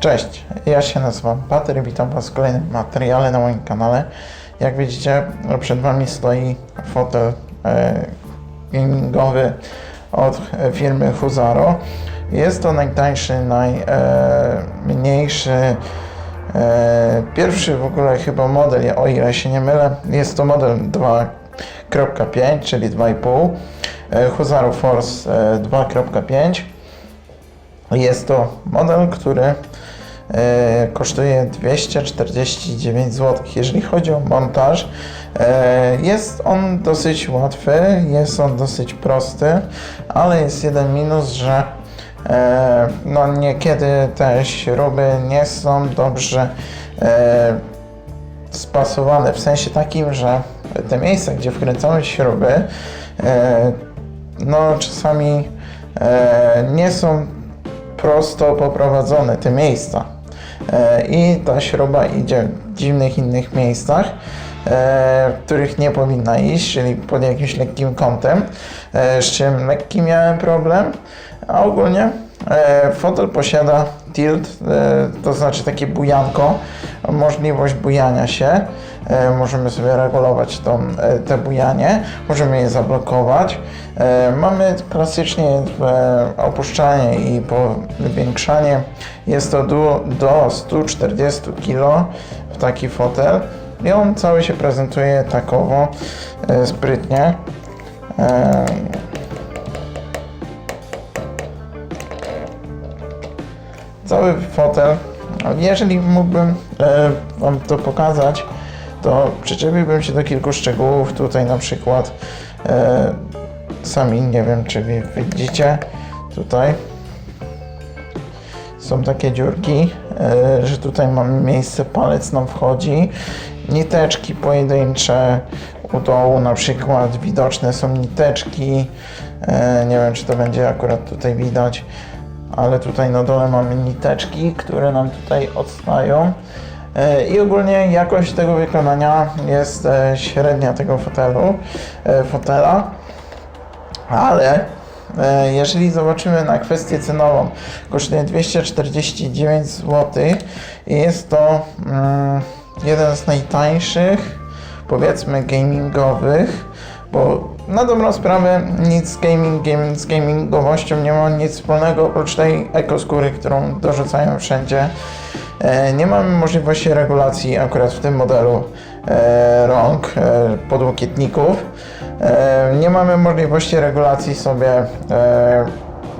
Cześć, ja się nazywam Pater, witam Was w kolejnym materiale na moim kanale. Jak widzicie, przed Wami stoi fotel e, gamingowy od e, firmy Huzaro. Jest to najtańszy, najmniejszy, e, pierwszy w ogóle chyba model, o ile się nie mylę. Jest to model 2.5, czyli 2,5. E, Huzaro Force e, 2.5. Jest to model, który e, kosztuje 249 zł. Jeżeli chodzi o montaż, e, jest on dosyć łatwy, jest on dosyć prosty, ale jest jeden minus, że e, no niekiedy te śruby nie są dobrze e, spasowane, w sensie takim, że te miejsca, gdzie wkręcamy śruby, e, no czasami e, nie są prosto poprowadzone te miejsca. E, I ta śruba idzie w dziwnych innych miejscach, e, w których nie powinna iść, czyli pod jakimś lekkim kątem, e, z czym lekki miałem problem, a ogólnie fotel posiada tilt, to znaczy takie bujanko, możliwość bujania się. E, możemy sobie regulować tą, e, te bujanie, możemy je zablokować. E, mamy klasycznie opuszczanie i powiększanie. Jest to do, do 140 kg w taki fotel i on cały się prezentuje takowo sprytnie. Cały fotel. Jeżeli mógłbym Wam to pokazać, to przyczepiłbym się do kilku szczegółów. Tutaj na przykład e, sami nie wiem, czy widzicie tutaj są takie dziurki, e, że tutaj mamy miejsce, palec nam wchodzi. Niteczki pojedyncze u dołu na przykład widoczne są niteczki. E, nie wiem, czy to będzie akurat tutaj widać, ale tutaj na dole mamy niteczki, które nam tutaj odstają. E, I ogólnie jakość tego wykonania jest e, średnia tego fotelu, e, fotela, ale jeżeli zobaczymy na kwestię cenową, kosztuje 249 zł i jest to mm, jeden z najtańszych, powiedzmy gamingowych, bo na dobrą sprawę nic z, gaming, z gamingowością nie ma nic wspólnego oprócz tej ekoskóry, którą dorzucają wszędzie. E, nie mamy możliwości regulacji akurat w tym modelu e, rąk, e, podłokietników. Nie mamy możliwości regulacji sobie,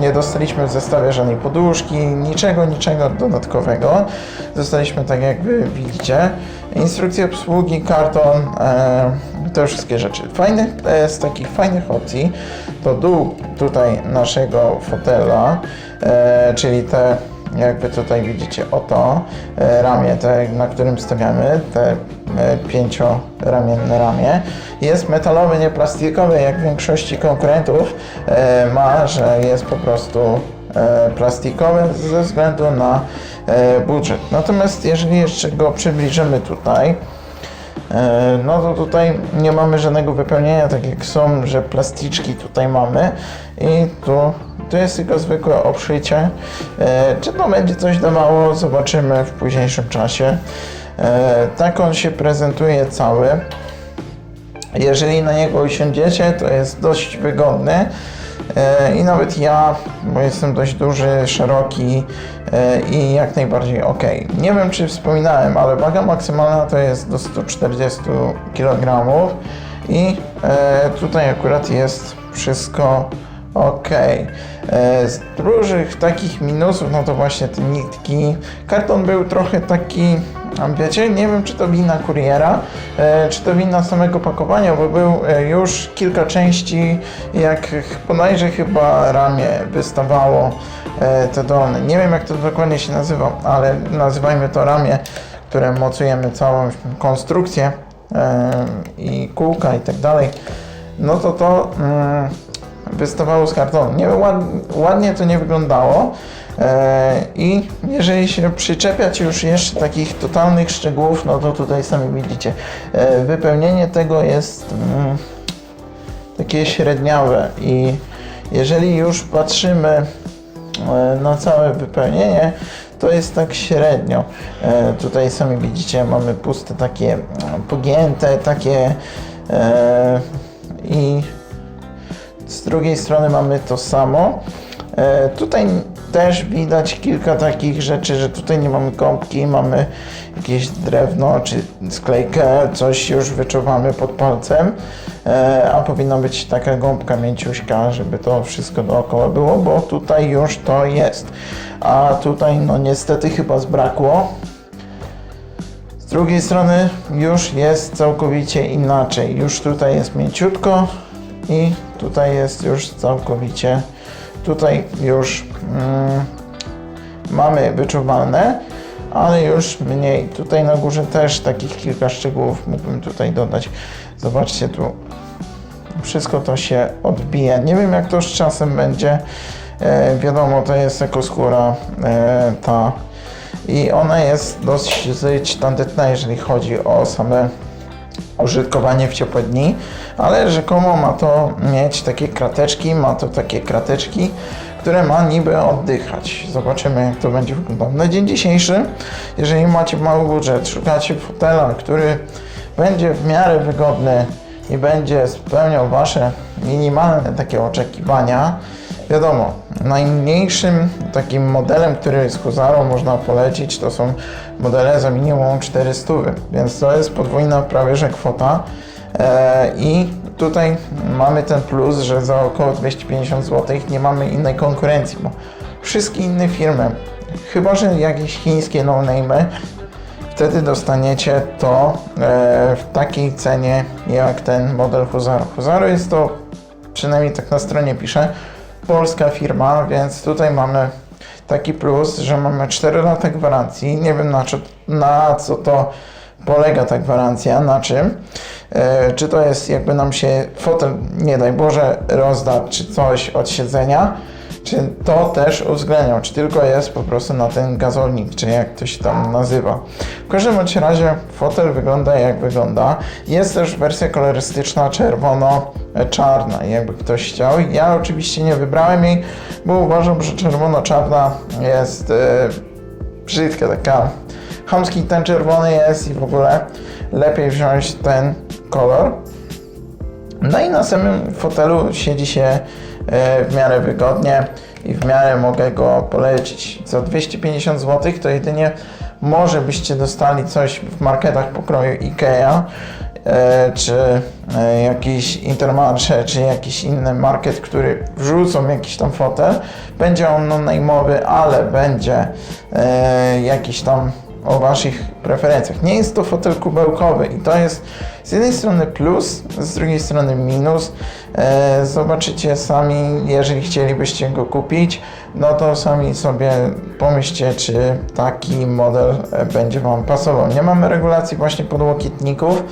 nie dostaliśmy w zestawie żadnej poduszki, niczego, niczego dodatkowego. Dostaliśmy tak jak wy widzicie. Instrukcje obsługi, karton, e, te wszystkie rzeczy. Fajnych, e, z takich fajnych opcji to dół tutaj naszego fotela, e, czyli te jakby tutaj widzicie oto e, ramię, te, na którym stawiamy, te e, pięcioramienne ramię, jest metalowe, nie plastikowe, jak w większości konkurentów e, ma, że jest po prostu plastikowe ze względu na budżet. Natomiast jeżeli jeszcze go przybliżymy tutaj, no to tutaj nie mamy żadnego wypełnienia, tak jak są, że plasticzki tutaj mamy i tu, tu jest tylko zwykłe obszycie. E, Czy to będzie coś dawało, zobaczymy w późniejszym czasie. E, Tak on się prezentuje cały. Jeżeli na niego usiądziecie, to jest dość wygodny. E, I nawet ja, bo jestem dość duży, szeroki i jak najbardziej ok. Nie wiem, czy wspominałem, ale waga maksymalna to jest do 140 kg i tutaj akurat jest wszystko ok. E, Z dużych takich minusów, no to właśnie te nitki. Karton był trochę taki, wiecie, nie wiem czy to wina kuriera, e, czy to wina samego pakowania, bo był e, już kilka części, jak bodajże chyba ramię wystawało te dolne. Nie wiem jak to dokładnie się nazywa, ale nazywajmy to ramię, które mocujemy całą konstrukcję i kółka i tak dalej. No to to mm, wystawało z kartonu. Nie wiem, ład, ładnie to nie wyglądało. E, I jeżeli się przyczepiać już jeszcze takich totalnych szczegółów, no to tutaj sami widzicie, e, wypełnienie tego jest mm, takie średniawe i jeżeli już patrzymy e, na całe wypełnienie, to jest tak średnio. Tutaj sami widzicie, mamy puste takie pogięte, takie i z drugiej strony mamy to samo. E, tutaj też widać kilka takich rzeczy, że tutaj nie mamy gąbki, mamy jakieś drewno czy sklejkę, coś już wyczuwamy pod palcem, e, a powinna być taka gąbka mięciuśka, żeby to wszystko dookoła było, bo tutaj już to jest. A tutaj no niestety chyba zbrakło. Z drugiej strony już jest całkowicie inaczej. Już tutaj jest mięciutko i tutaj jest już całkowicie. Tutaj już mm, mamy wyczuwalne, ale już mniej. Tutaj na górze też takich kilka szczegółów mógłbym tutaj dodać. Zobaczcie tu. Wszystko to się odbija. Nie wiem jak to z czasem będzie. E, wiadomo, to jest ekoskóra e, ta i ona jest dosyć tandetna, jeżeli chodzi o same użytkowanie w ciepłe dni, ale rzekomo ma to mieć takie krateczki, ma to takie krateczki, które ma niby oddychać. Zobaczymy jak to będzie wyglądało. Na dzień dzisiejszy, jeżeli macie mały budżet, szukacie fotela, który będzie w miarę wygodny i będzie spełniał Wasze minimalne takie oczekiwania, Wiadomo, najmniejszym takim modelem, który z Huzarą można polecić, to są modele za minimum 400, więc to jest podwójna prawie że kwota. E, I tutaj mamy ten plus, że za około 250 zł nie mamy innej konkurencji, bo wszystkie inne firmy, chyba że jakieś chińskie no-name, wtedy dostaniecie to e, w takiej cenie jak ten model Huzaro. Huzaro jest to, przynajmniej tak na stronie pisze, polska firma, więc tutaj mamy taki plus, że mamy 4 lata gwarancji. Nie wiem na, czy, na co to polega ta gwarancja, na czym. E, czy to jest jakby nam się fotel, nie daj Boże, rozda, czy coś od siedzenia, czy to też uwzględnią, czy tylko jest po prostu na ten gazownik, czy jak to się tam nazywa. W każdym bądź razie fotel wygląda jak wygląda. Jest też wersja kolorystyczna czerwono-czarna, jakby ktoś chciał. Ja oczywiście nie wybrałem jej, bo uważam, że czerwono-czarna jest e, brzydka, taka chamski ten czerwony jest i w ogóle lepiej wziąć ten kolor. No i na samym fotelu siedzi się e, w miarę wygodnie i w miarę mogę go polecić. Za 250 zł to jedynie może byście dostali coś w marketach pokroju IKEA, e, czy e, jakiś Intermarché, czy jakiś inny market, który wrzucą jakiś tam fotel. Będzie on non-name'owy, ale będzie jakiś tam o Waszych preferencjach. Nie jest to fotel kubełkowy i to jest z jednej strony plus, z drugiej strony minus. E, zobaczycie sami, jeżeli chcielibyście go kupić, no to sami sobie pomyślcie, czy taki model e, będzie Wam pasował. Nie mamy regulacji właśnie podłokietników,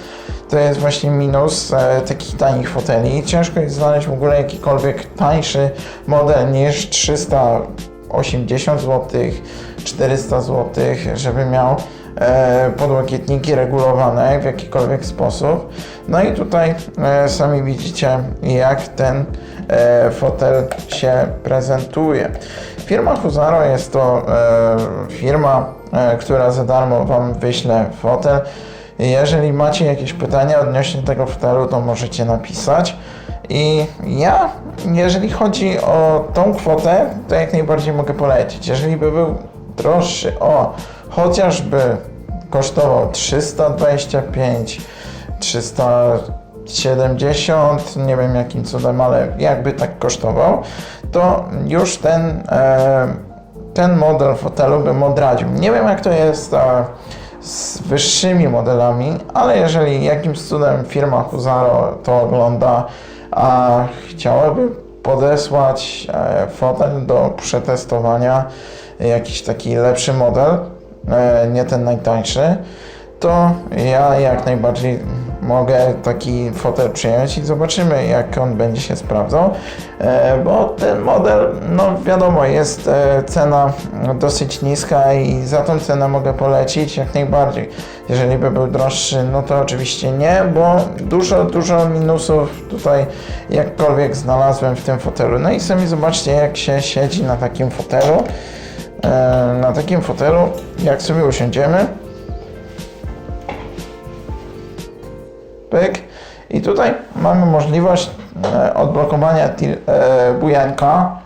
to jest właśnie minus e, takich tanich foteli. Ciężko jest znaleźć w ogóle jakikolwiek tańszy model niż 380 zł, 400 zł, żeby miał e, podłokietniki regulowane w jakikolwiek sposób. No i tutaj e, sami widzicie, jak ten e, fotel się prezentuje. Firma Huzaro jest to firma, która za darmo Wam wyśle fotel. Jeżeli macie jakieś pytania odnośnie tego fotelu, to możecie napisać. I ja, jeżeli chodzi o tą kwotę, to jak najbardziej mogę polecić. Jeżeli by był droższy o chociażby kosztował 325, 370, nie wiem jakim cudem, ale jakby tak kosztował, to już ten, e, ten model fotelu bym odradził. Nie wiem jak to jest e, z wyższymi modelami, ale jeżeli jakimś cudem firma Huzaro to ogląda, a chciałaby podesłać e, fotel do przetestowania, jakiś taki lepszy model, e, nie ten najtańszy, to ja jak najbardziej mogę taki fotel przyjąć i zobaczymy jak on będzie się sprawdzał, e, bo ten model, no wiadomo, jest e, cena dosyć niska i za tą cenę mogę polecić jak najbardziej. Jeżeli by był droższy, no to oczywiście nie, bo dużo, dużo minusów tutaj jakkolwiek znalazłem w tym fotelu. No i sami zobaczcie jak się siedzi na takim fotelu. E, na takim fotelu, jak sobie usiądziemy, pyk, i tutaj mamy możliwość e, odblokowania e, bujanka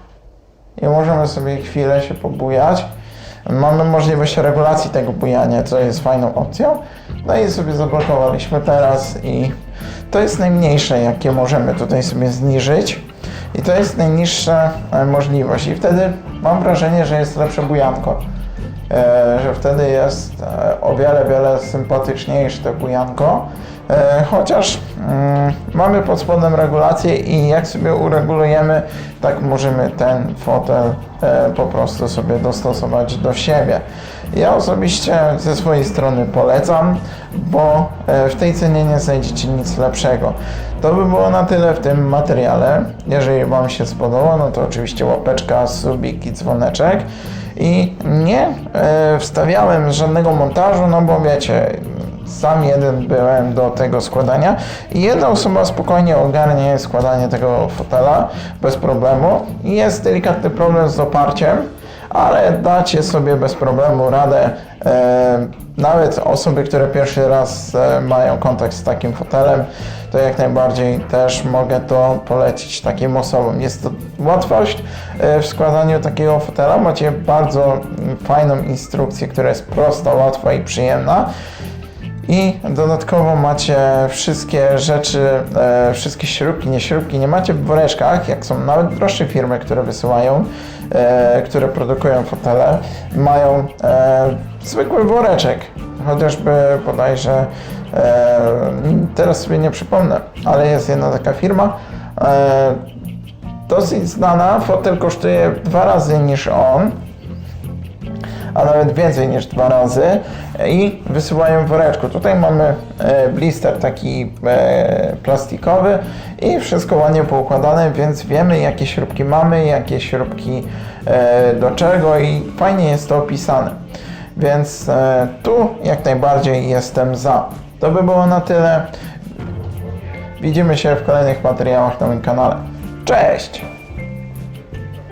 i możemy sobie chwilę się pobujać. Mamy możliwość regulacji tego bujania, co jest fajną opcją. No i sobie zablokowaliśmy teraz i to jest najmniejsze, jakie możemy tutaj sobie zniżyć. I to jest najniższa e, możliwość. I wtedy mam wrażenie, że jest lepsze bujanko. E, że wtedy jest e, o wiele, wiele sympatyczniejsze to bujanko. Chociaż mm, mamy pod spodem regulację i jak sobie uregulujemy, tak możemy ten fotel po prostu sobie dostosować do siebie. Ja osobiście ze swojej strony polecam, bo w tej cenie nie znajdziecie nic lepszego. To by było na tyle w tym materiale. Jeżeli Wam się spodoba, no to oczywiście łapeczka, subik i dzwoneczek. I nie e, wstawiałem żadnego montażu, no bo wiecie, sam jeden byłem do tego składania i jedna osoba spokojnie ogarnie składanie tego fotela bez problemu. Jest delikatny problem z oparciem, ale dacie sobie bez problemu radę. E, nawet osoby, które pierwszy raz e, mają kontakt z takim fotelem, to jak najbardziej też mogę to polecić takim osobom. Jest to łatwość e, w składaniu takiego fotela. Macie bardzo mm, fajną instrukcję, która jest prosta, łatwa i przyjemna. I dodatkowo macie wszystkie rzeczy, e, wszystkie śrubki, nie śrubki, nie macie w woreczkach, jak są nawet droższe firmy, które wysyłają, e, które produkują fotele, mają e, zwykły woreczek, chociażby bodajże, e, teraz sobie nie przypomnę, ale jest jedna taka firma, e, dosyć znana, fotel kosztuje dwa razy niż on, a nawet więcej niż dwa razy i wysyłają w woreczku. Tutaj mamy e, blister taki e, plastikowy i wszystko ładnie poukładane, więc wiemy jakie śrubki mamy, jakie śrubki e, do czego i fajnie jest to opisane. Więc e, tu jak najbardziej jestem za. To by było na tyle. Widzimy się w kolejnych materiałach na moim kanale. Cześć!